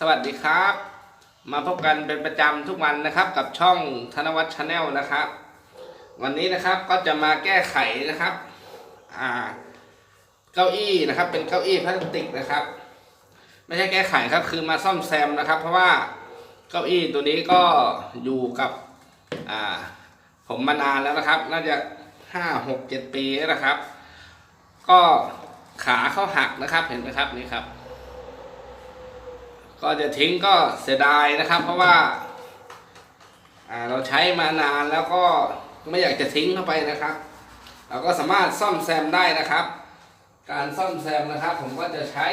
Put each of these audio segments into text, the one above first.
สวัสดีครับ มาพบกันเป็นประจำทุกวันนะครับกับช่องธนวัฒน์ชาแนลนะครับ วันนี้นะครับก็จะมาแก้ไขนะครับอ่าเก้าอี้นะครับเป็นเก้าอี้พลาสติกนะครับ ไม่ใช่แก้ไขครับคือมาซ่อมแซมนะครับ เพราะว่าเก้าอี้ตัวนี้ก็อยู่กับอ่าผมมานานแล้วนะครับ น่าจะห้าหกเจ็ดปีแล้วนะครับ ก็ขาเขาหักนะครับเห็นไหมครับนี่ครับ ก็จะทิ้งก็เสียดายนะครับ เพราะว่าเราใช้มานานแล้วก็ไม่อยากจะทิ้งเข้าไปนะครับ เราก็สามารถซ่อมแซมได้นะครับ การซ่อมแซมนะครับ ผมก็จะใช้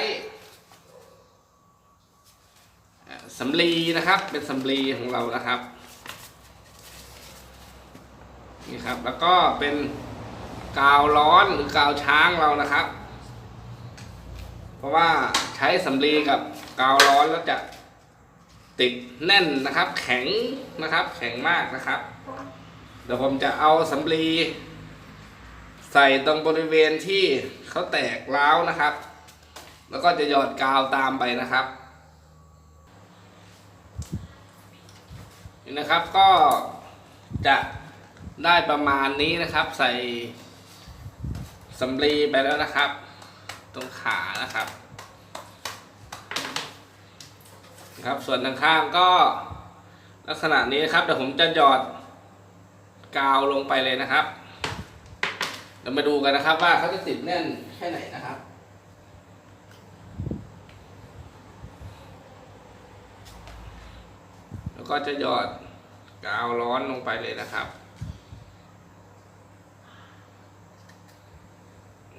สำลีนะครับ เป็นสำลีของเรานะครับนี่ครับ แล้วก็เป็นกาวร้อนหรือกาวช้างเรานะครับ เพราะว่าใช้สำลีกับ กาวร้อนแล้วจะติดแน่นนะครับ แข็งนะครับ แข็งมากนะครับ เดี๋ยวผมจะเอาสำลีใส่ตรงบริเวณที่เขาแตกร้าวนะครับ แล้วก็จะหยอดกาวตามไปนะครับนี่นะครับก็จะได้ประมาณนี้นะครับ ใส่สำลีไปแล้วนะครับ ตรงขานะครับ นะครับ ส่วนทางข้างก็ลักษณะนี้ครับเดี๋ยวผมจะหยอดกาวลงไปเลยนะครับเดี๋ยวมาดูกันนะครับว่าเขาจะติดแน่นแค่ไหนนะครับ แล้วก็จะหยอดกาวร้อนลงไปเลยนะครับ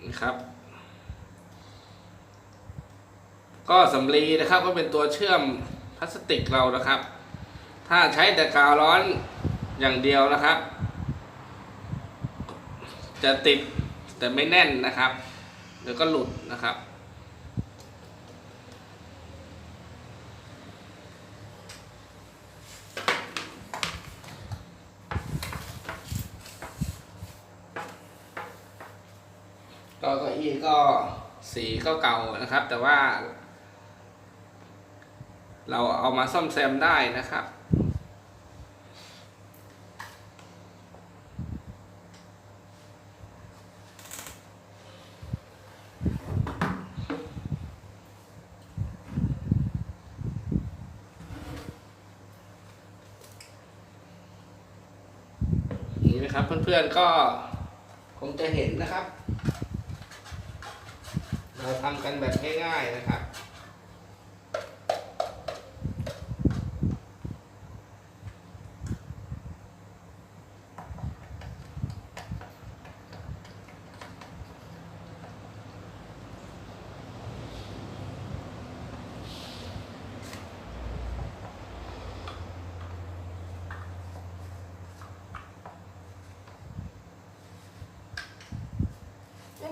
นี่ครับ ก็สำลีนะครับก็เป็นตัวเชื่อมพลาสติกเรานะครับ ถ้าใช้แต่กาวร้อนอย่างเดียวนะครับ จะติดแต่ไม่แน่นนะครับเดี๋ยวก็หลุดนะครับก็เก้าอี้ก็สีก็เก่านะครับ แต่ว่า เราเอามาซ่อมแซมได้นะครับ นี่นะครับเพื่อนๆก็คงจะเห็นนะครับ เราทำกันแบบง่ายๆนะครับ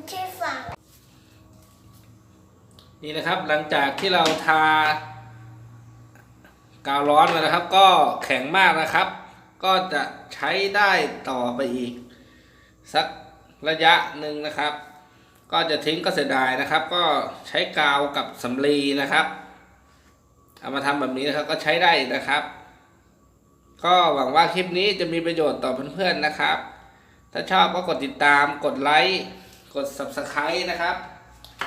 มันใช่ฝั่งนี่นะครับหลังจากที่เราทากาวร้อนมานะครับ ก็แข็งมากนะครับ ก็จะใช้ได้ต่อไปอีก สักระยะหนึ่งนะครับ ก็จะทิ้งก็เสียดายนะครับ ก็ใช้กาวกับสำลีนะครับเอามาทำแบบนี้นะครับก็ใช้ได้นะครับ ก็หวังว่าคลิปนี้จะมีประโยชน์ต่อเพื่อนๆนะครับ ถ้าชอบก็กดติดตามกดไลค์ กด subscribe นะครับ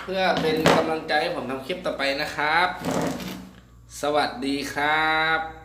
เพื่อเป็นกำลังใจให้ผมทำคลิปต่อไปนะครับ สวัสดีครับ